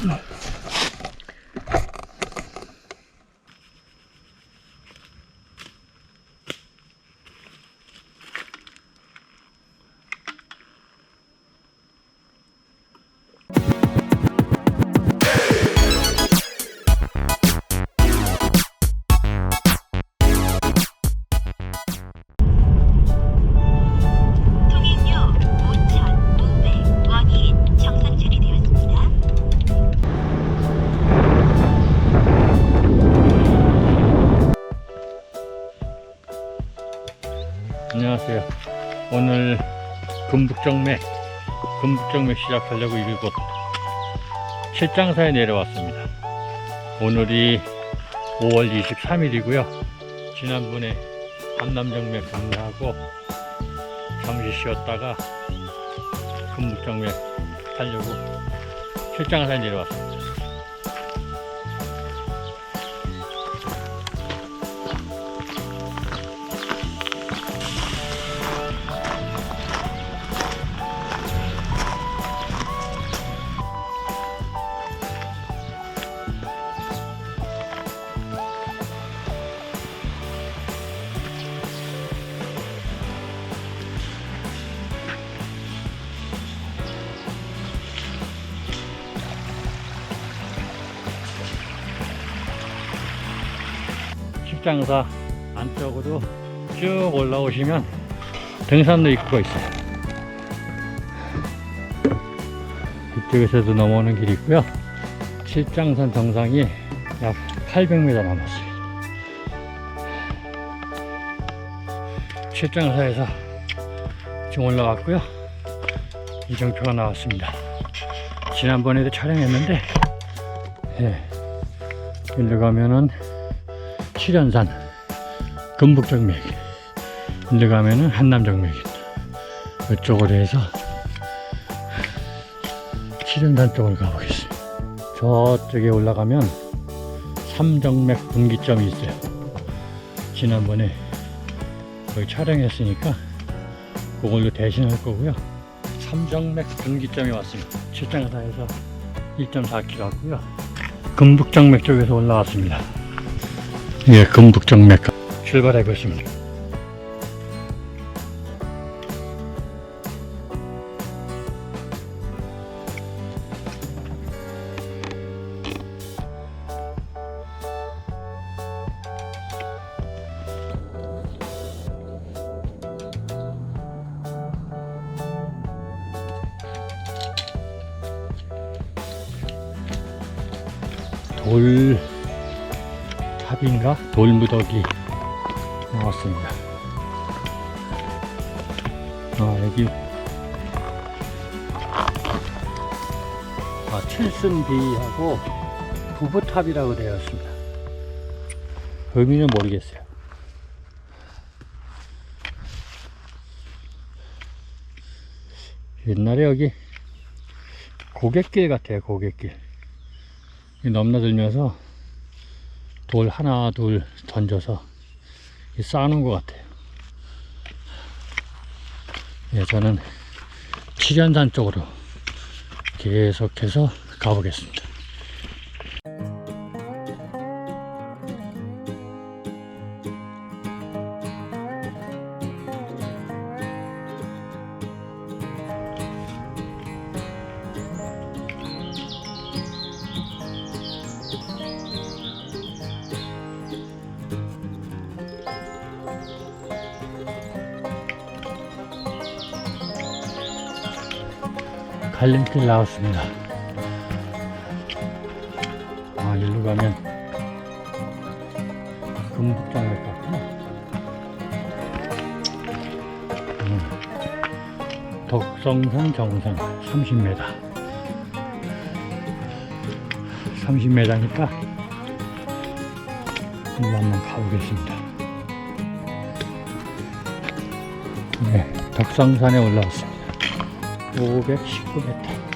Oh. 금북정맥, 금북정맥 시작하려고 이곳 칠장사에 내려왔습니다. 오늘이 5월 23일이고요. 지난번에 한남정맥 정리하고 잠시 쉬었다가 금북정맥 하려고 칠장사에 내려왔습니다. 식장사 안쪽으로 쭉 올라오시면 등산로 입구가 있어요. 이쪽에서도 넘어오는 길이 있고요. 칠장산 정상이 약 800m 남았어요. 칠장사에서 지금 올라왔고요. 이정표가 나왔습니다. 지난번에도 촬영했는데, 예, 일로 가면은 칠연산 금북정맥. 일로 가면은 한남정맥입니다. 이쪽으로 해서 칠연산 쪽으로 가보겠습니다. 저쪽에 올라가면 삼정맥 분기점이 있어요. 지난번에 거기 촬영했으니까 그걸로 대신할 거고요. 삼정맥 분기점이 왔습니다. 칠장사에서 1.4km 왔고요. 금북정맥 쪽에서 올라왔습니다 예, 금북정맥 출발해 보십니다. 돌 탑인가 돌무더기 나왔습니다. 아 여기 아 칠순비하고 부부탑이라고 되어 있습니다. 의미는 모르겠어요. 옛날에 여기 고갯길 같아요 고갯길 이 넘나들면서 돌 하나 둘 던져서 이 쌓아놓은 것 같아요. 예, 저는 칠연산 쪽으로 계속해서 가보겠습니다. 갈림길 나왔습니다. 아, 일로 가면 금북장맥 같구나. 음, 덕성산 정상 30m. 30m니까 일로 한번 가보겠습니다. 네, 덕성산에 올라왔습니다. 519m.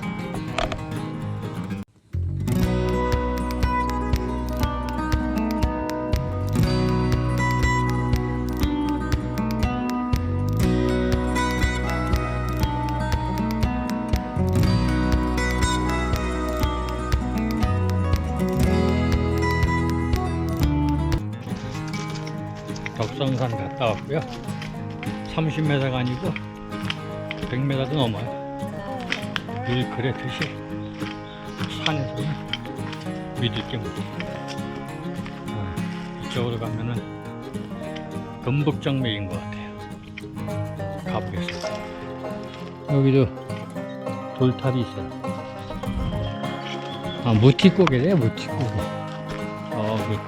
덕성산 갔다 왔고요 30m가 아니고 100m도 넘어요 늘 그랬듯이 산에서는 믿을 게 없고 아, 이쪽으로 가면은 금북정맥인 것 같아요. 가보겠습니다. 여기도 돌탑이 있어요. 아, 무티고개래요, 무티고개. 저기,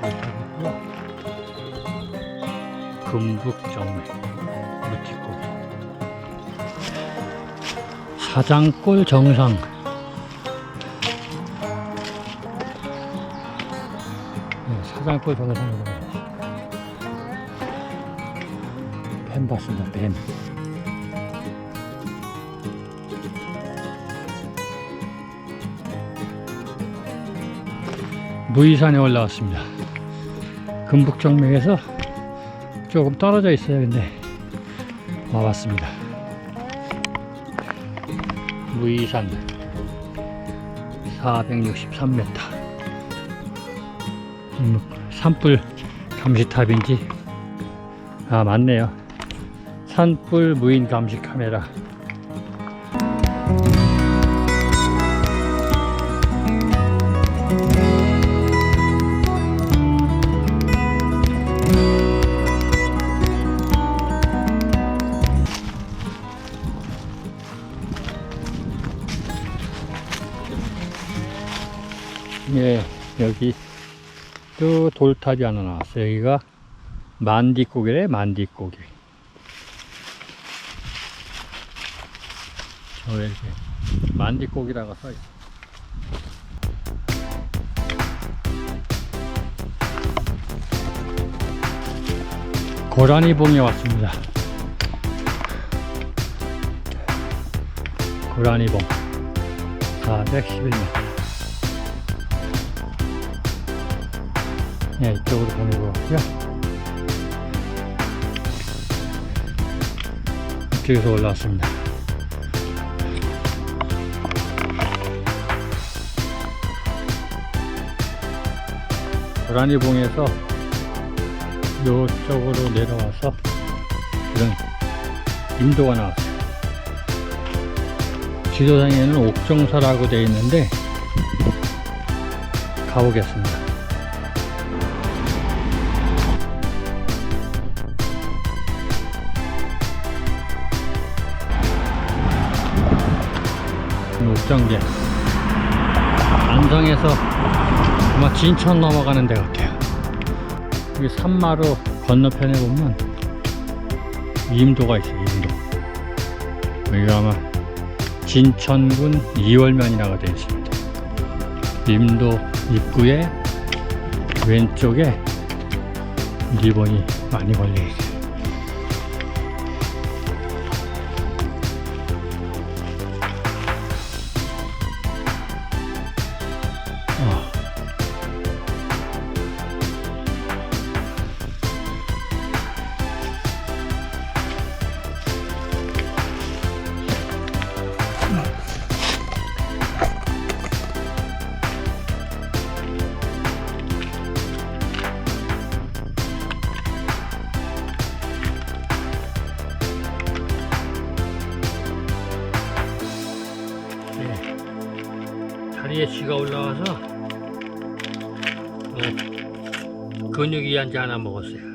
돌탑이고요. 금북정맥, 무티고개. 사장골 정상. 네, 사장골 정상으로. 뱀 봤습니다, 뱀. 무이산에 올라왔습니다. 금북정맥에서 조금 떨어져 있어요. 근데 와봤습니다. 무이산 463m. 음, 산불 감시탑인지 아 맞네요. 산불 무인 감시 카메라. 예, 여기 또 돌탑이 하나 나왔어요. 여기가 만디고기래, 만디고기. 저 이렇게 만디고기라고 써있어. 고라니봉에 왔습니다. 고라니봉 411m. 네, 이쪽으로 보내고 왔고요. 이쪽에서 올라왔습니다. 고라니봉에서 이쪽으로 내려와서 이런 임도가 나왔어요. 지도상에는 옥정사라고 되어 있는데 가보겠습니다. 옥정제 안성에서 아마 진천 넘어가는 데 같아요. 여기 산마루 건너편에 보면 임도가 있어요 임도. 여기가 아마 진천군 이월면이라고 되어 있습니다. 임도 입구에 왼쪽에 리본이 많이 걸려 있어요 네. 다리에 쥐가 올라와서 네. 근육이 하나 먹었어요.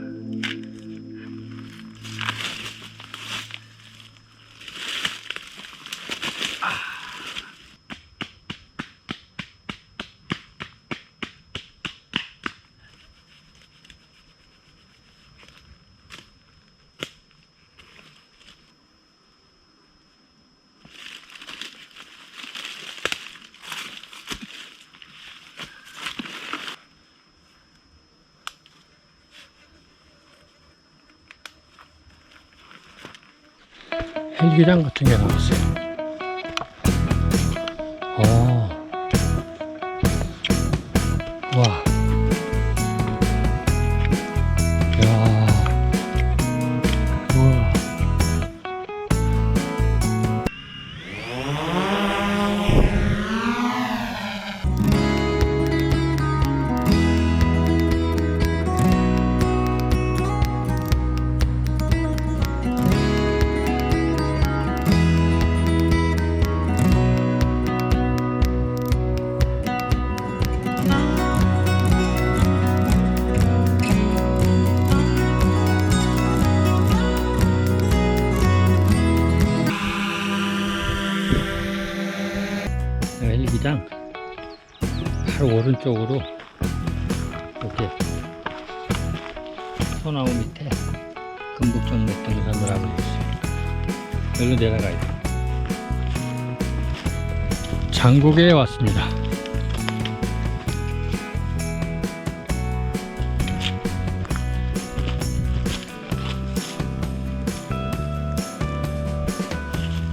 헬기장 같은 게 나왔어요. 헬기장 바로 오른쪽으로 이렇게 소나무 밑에 금북정 맥동산 나무가 있어요. 여기로 내려가야 돼. 장국에 왔습니다.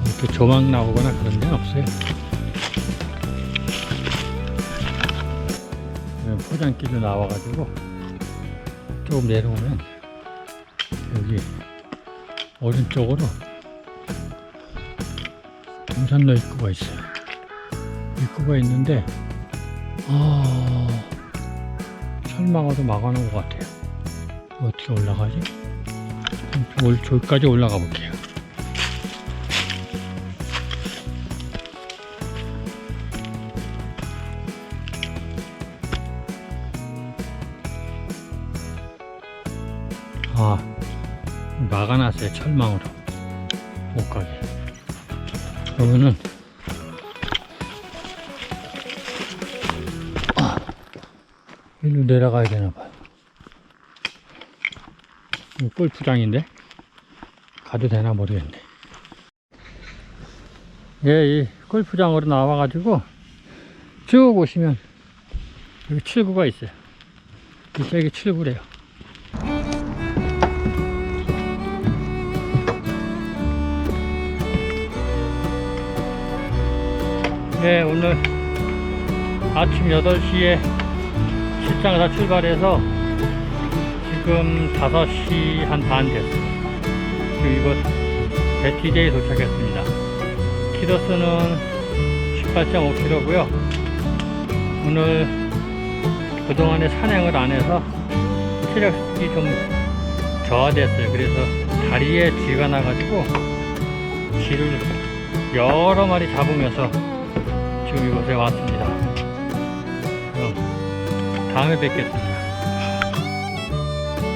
이렇게 조망 나오거나 그런 데는 없어요. 포장길로 나와가지고 조금 내려오면 여기 오른쪽으로 동산로 입구가 있어요. 입구가 있는데 아 철망으로 막아놓은 것 같아요. 어떻게 올라가지? 올 저기까지 올라가 볼게요. 막아놨어요 철망으로 못 가게. 그러면은 아, 일로 내려가야 되나 봐요. 이 골프장인데 가도 되나 모르겠네. 예, 이 골프장으로 나와가지고 쭉 오시면 여기 칠구가 있어요. 이쪽이 칠구래요. 네, 오늘 아침 8시에 실장을 다 출발해서 지금 5시 한 반 됐어요. 그리고 이곳 베티제에 도착했습니다. 키로수는 18.5km고요. 오늘 그동안에 산행을 안 해서 체력이 좀 저하됐어요. 그래서 다리에 쥐가 나가지고 쥐를 여러 마리 잡으면서 지금 이곳에 왔습니다. 그럼 다음에 뵙겠습니다.